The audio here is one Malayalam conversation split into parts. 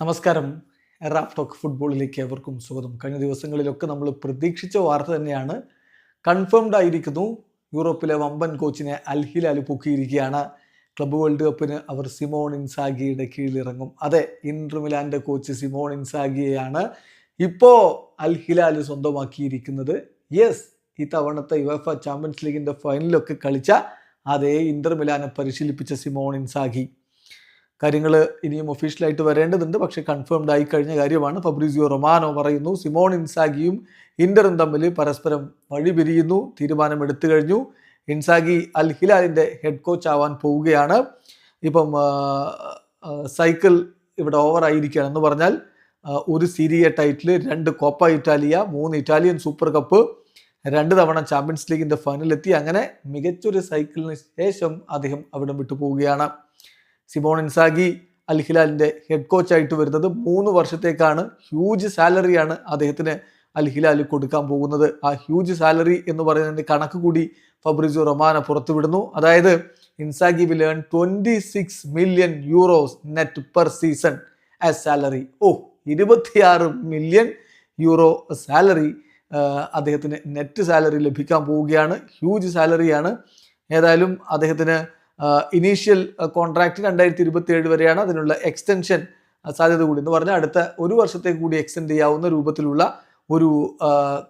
നമസ്കാരം. റാപ് ടോക്ക് ഫുട്ബോളിലേക്ക് അവർക്കും സ്വാഗതം. കഴിഞ്ഞ ദിവസങ്ങളിലൊക്കെ നമ്മൾ പ്രതീക്ഷിച്ച വാർത്ത തന്നെയാണ്. കൺഫേംഡ് ആയിരിക്കുന്നു. യൂറോപ്പിലെ വമ്പൻ കോച്ചിനെ അൽഹിലാൽ പൊക്കിയിരിക്കുകയാണ്. ക്ലബ്ബ് വേൾഡ് കപ്പിന് അവർ സിമോൺ ഇൻസാഗിയുടെ കീഴിലിറങ്ങും. അതെ ഇന്റർ കോച്ച് സിമോൺ ഇൻസാഗിയെയാണ് ഇപ്പോൾ അൽഹിലാൽ സ്വന്തമാക്കിയിരിക്കുന്നത്. യെസ് ഈ തവണത്തെ യുവഫ ചാമ്പ്യൻസ് ലീഗിന്റെ ഫൈനലൊക്കെ കളിച്ച അതേ ഇന്റർ മിലാനെ പരിശീലിപ്പിച്ച സിമോൺ ഇൻസാഗി. കാര്യങ്ങൾ ഇനിയും ഒഫീഷ്യലായിട്ട് വരേണ്ടതുണ്ട്. പക്ഷേ കൺഫേംഡ് ആയി കഴിഞ്ഞ കാര്യമാണ്. ഫബ്രിസിയോ റൊമാനോ പറയുന്നു സിമോൺ ഇൻസാഗിയും ഇന്ററും തമ്മിൽ പരസ്പരം വഴിപിരിയുന്നു തീരുമാനം എടുത്തു കഴിഞ്ഞു. ഇൻസാഗി അൽ ഹിലാലിന്റെ ഹെഡ് കോച്ച് ആവാൻ പോവുകയാണ്. ഇപ്പം സൈക്കിൾ ഇവിടെ എന്ന് പറഞ്ഞാൽ ഒരു സീരിയ ടൈറ്റിൽ രണ്ട് കോപ്പ ഇറ്റാലിയ മൂന്ന് ഇറ്റാലിയൻ സൂപ്പർ കപ്പ് രണ്ട് തവണ ചാമ്പ്യൻസ് ലീഗിന്റെ ഫൈനലെത്തി അങ്ങനെ മികച്ചൊരു സൈക്കിളിന് ശേഷം അദ്ദേഹം അവിടെ വിട്ടു പോവുകയാണ് സിമോൺ ഇൻസാഗി അൽ ഹിലാലിന്റെ ഹെഡ് കോച്ചായിട്ട് വരുന്നത് മൂന്ന് വർഷത്തേക്കാണ്. ഹ്യൂജ് സാലറിയാണ് അദ്ദേഹത്തിന് അൽ ഹിലാൽ കൊടുക്കാൻ പോകുന്നത്. ആ ഹ്യൂജ് സാലറി എന്ന് പറയുന്നതിന്റെ കണക്ക് കൂടി ഫബ്രിസോ റൊമാന പുറത്തുവിടുന്നു. അതായത് Inzaghi will earn twenty six million euros net per season as salary oh ഇരുപത്തിയാറ് മില്യൺ യൂറോ സാലറി അദ്ദേഹത്തിന് നെറ്റ് സാലറി ലഭിക്കാൻ പോവുകയാണ്. ഹ്യൂജ് സാലറിയാണ് ഏതായാലും അദ്ദേഹത്തിന് ഇനീഷ്യൽ കോൺട്രാക്ട് രണ്ടായിരത്തി ഇരുപത്തി ഏഴ് വരെയാണ് അതിനുള്ള എക്സ്റ്റൻഷൻ സാധ്യത കൂടി. എന്ന് പറഞ്ഞാൽ അടുത്ത ഒരു വർഷത്തേക്ക് കൂടി എക്സ്റ്റെൻഡ് ചെയ്യാവുന്ന രൂപത്തിലുള്ള ഒരു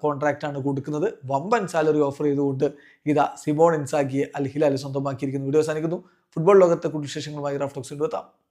കോൺട്രാക്റ്റാണ് കൊടുക്കുന്നത്. വമ്പൻ സാലറി ഓഫർ ചെയ്തുകൊണ്ട് ഇതാ സിമോൺ ഇൻസാഗിയെ അൽ സ്വന്തമാക്കിയിരിക്കുന്നു വീഡിയോ അവസാനിക്കുന്നു. ഫുട്ബോൾ ലോകത്തെ കൂടുതൽ വിശേഷങ്ങളുമായി റാഫ്റ്റോക്സ് എത്താം